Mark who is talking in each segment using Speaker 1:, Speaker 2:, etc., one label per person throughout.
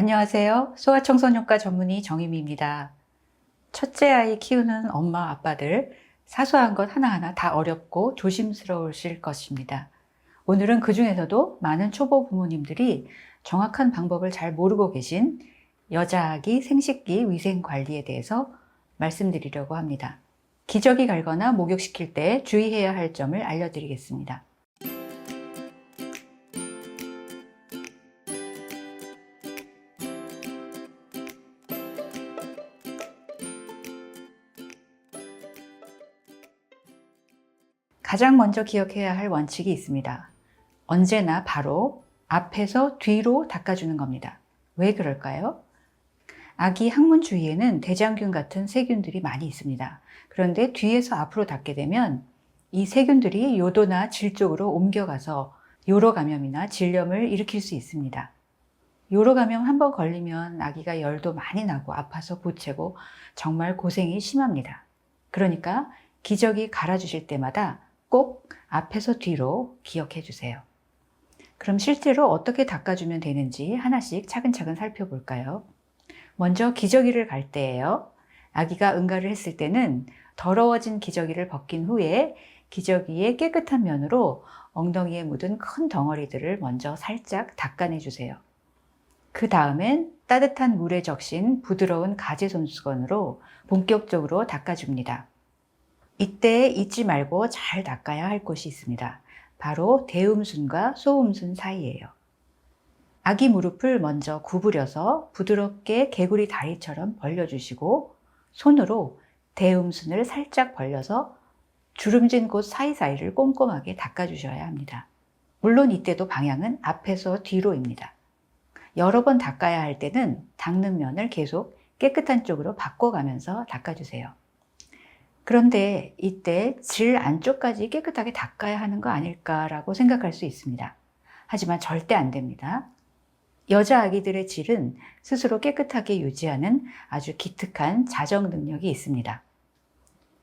Speaker 1: 안녕하세요. 소아청소년과 전문의 정임입니다. 첫째 아이 키우는 엄마, 아빠들, 사소한 것 하나하나 다 어렵고 조심스러우실 것입니다. 오늘은 그 중에서도 많은 초보 부모님들이 정확한 방법을 잘 모르고 계신 여자아기 생식기 위생 관리에 대해서 말씀드리려고 합니다. 기저귀 갈거나 목욕시킬 때 주의해야 할 점을 알려드리겠습니다. 가장 먼저 기억해야 할 원칙이 있습니다. 언제나 바로 앞에서 뒤로 닦아주는 겁니다. 왜 그럴까요? 아기 항문 주위에는 대장균 같은 세균들이 많이 있습니다. 그런데 뒤에서 앞으로 닦게 되면 이 세균들이 요도나 질 쪽으로 옮겨가서 요로 감염이나 질염을 일으킬 수 있습니다. 요로 감염 한 번 걸리면 아기가 열도 많이 나고 아파서 보채고 정말 고생이 심합니다. 그러니까 기저귀 갈아주실 때마다 꼭 앞에서 뒤로 기억해 주세요. 그럼 실제로 어떻게 닦아주면 되는지 하나씩 차근차근 살펴볼까요? 먼저 기저귀를 갈 때예요. 아기가 응가를 했을 때는 더러워진 기저귀를 벗긴 후에 기저귀의 깨끗한 면으로 엉덩이에 묻은 큰 덩어리들을 먼저 살짝 닦아내 주세요. 그 다음엔 따뜻한 물에 적신 부드러운 가재 손수건으로 본격적으로 닦아줍니다. 이때 잊지 말고 잘 닦아야 할 곳이 있습니다. 바로 대음순과 소음순 사이예요. 아기 무릎을 먼저 구부려서 부드럽게 개구리 다리처럼 벌려주시고 손으로 대음순을 살짝 벌려서 주름진 곳 사이사이를 꼼꼼하게 닦아주셔야 합니다. 물론 이때도 방향은 앞에서 뒤로입니다. 여러 번 닦아야 할 때는 닦는 면을 계속 깨끗한 쪽으로 바꿔가면서 닦아주세요. 그런데 이때 질 안쪽까지 깨끗하게 닦아야 하는 거 아닐까라고 생각할 수 있습니다. 하지만 절대 안 됩니다. 여자 아기들의 질은 스스로 깨끗하게 유지하는 아주 기특한 자정 능력이 있습니다.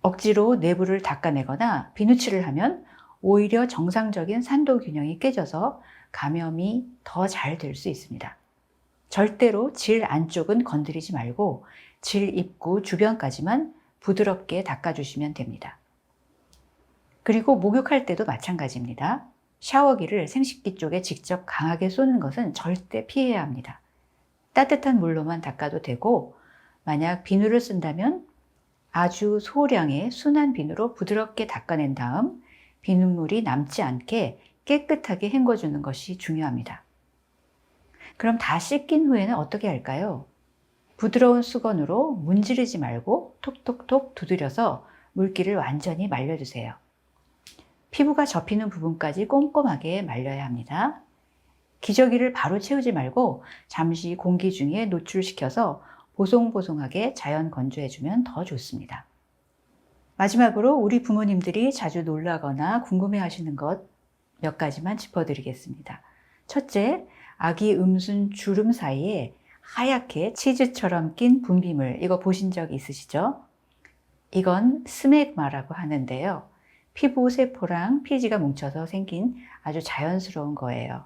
Speaker 1: 억지로 내부를 닦아내거나 비누칠을 하면 오히려 정상적인 산도 균형이 깨져서 감염이 더 잘 될 수 있습니다. 절대로 질 안쪽은 건드리지 말고 질 입구 주변까지만 부드럽게 닦아주시면 됩니다. 그리고 목욕할 때도 마찬가지입니다. 샤워기를 생식기 쪽에 직접 강하게 쏘는 것은 절대 피해야 합니다. 따뜻한 물로만 닦아도 되고, 만약 비누를 쓴다면 아주 소량의 순한 비누로 부드럽게 닦아낸 다음 비눗물이 남지 않게 깨끗하게 헹궈주는 것이 중요합니다. 그럼 다 씻긴 후에는 어떻게 할까요? 부드러운 수건으로 문지르지 말고 톡톡톡 두드려서 물기를 완전히 말려주세요. 피부가 접히는 부분까지 꼼꼼하게 말려야 합니다. 기저귀를 바로 채우지 말고 잠시 공기 중에 노출시켜서 보송보송하게 자연 건조해주면 더 좋습니다. 마지막으로 우리 부모님들이 자주 놀라거나 궁금해 하시는 것 몇 가지만 짚어드리겠습니다. 첫째, 아기 음순 주름 사이에 하얗게 치즈처럼 낀 분비물, 이거 보신 적 있으시죠? 이건 스맥마라고 하는데요. 피부 세포랑 피지가 뭉쳐서 생긴 아주 자연스러운 거예요.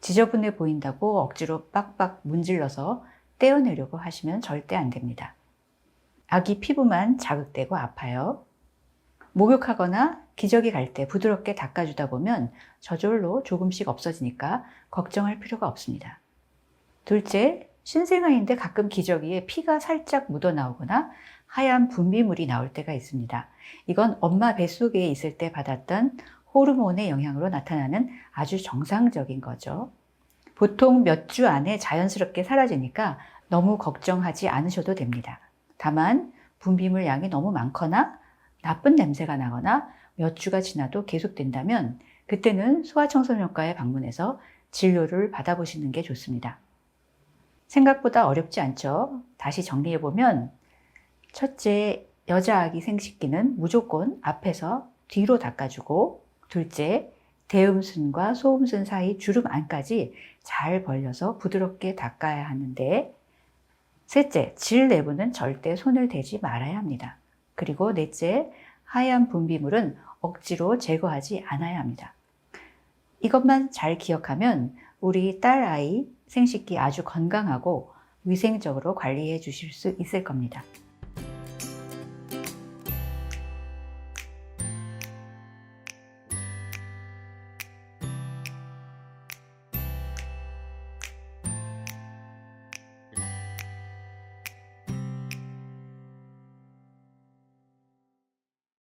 Speaker 1: 지저분해 보인다고 억지로 빡빡 문질러서 떼어내려고 하시면 절대 안 됩니다. 아기 피부만 자극되고 아파요. 목욕하거나 기저귀 갈 때 부드럽게 닦아주다 보면 저절로 조금씩 없어지니까 걱정할 필요가 없습니다. 둘째, 신생아인데 가끔 기저귀에 피가 살짝 묻어 나오거나 하얀 분비물이 나올 때가 있습니다. 이건 엄마 뱃속에 있을 때 받았던 호르몬의 영향으로 나타나는 아주 정상적인 거죠. 보통 몇 주 안에 자연스럽게 사라지니까 너무 걱정하지 않으셔도 됩니다. 다만 분비물 양이 너무 많거나 나쁜 냄새가 나거나 몇 주가 지나도 계속된다면 그때는 소아청소년과에 방문해서 진료를 받아보시는 게 좋습니다. 생각보다 어렵지 않죠? 다시 정리해보면 첫째, 여자 아기 생식기는 무조건 앞에서 뒤로 닦아주고 둘째, 대음순과 소음순 사이 주름 안까지 잘 벌려서 부드럽게 닦아야 하는데 셋째, 질 내부는 절대 손을 대지 말아야 합니다. 그리고 넷째, 하얀 분비물은 억지로 제거하지 않아야 합니다. 이것만 잘 기억하면 우리 딸 아이 생식기 아주 건강하고 위생적으로 관리해 주실 수 있을 겁니다.